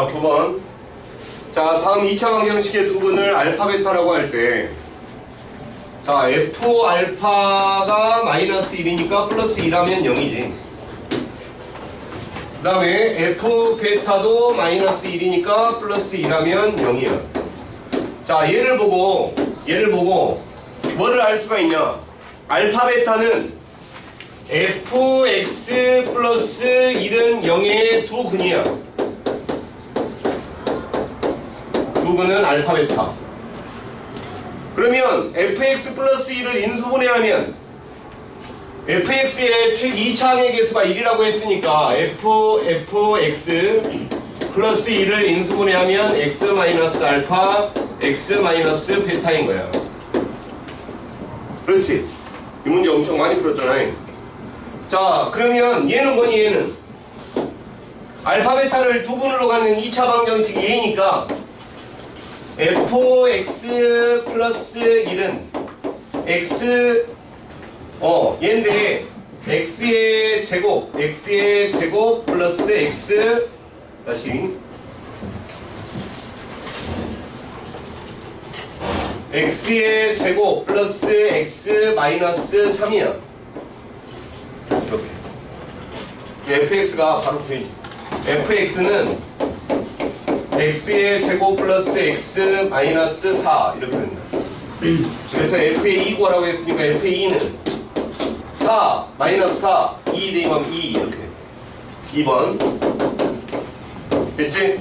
자, 9번. 자, 다음 2차 방정식의 두 분을 알파 베타라고 할 때, 자, F 알파가 마이너스 1이니까 플러스 2라면 0이지. 그 다음에 F 베타도 마이너스 1이니까 플러스 2라면 0이야. 자, 얘를 보고, 얘를 보고, 뭐를 알 수가 있냐? 알파 베타는 fx 플러스 1은 0의 두 근이야. 두 근은 알파 베타. 그러면 fx 플러스 1을 인수분해하면 fx의 2차항의 개수가 1이라고 했으니까 f fx 플러스 1을 인수분해하면 x 마이너스 알파 x 마이너스 베타인 거야. 그렇지. 이 문제 엄청 많이 풀었잖아요. 자, 그러면 얘는 뭐니 얘는? 알파 베타를 두 분으로 가는 2차 방정식 A니까 fx 플러스 1은 x 어 얘인데 x의 제곱 x의 제곱 플러스 x 다시. X의 제곱 플러스 x 마이너스 3이야. 이렇게. fx가 바로 보이지 fx는 x의 제곱 플러스 x 마이너스 4 이렇게 된다. 그래서 f의 2고라고 했으니까 f의 2는 4 마이너스 4 2 대입하면 2 이렇게. 2번. 됐지?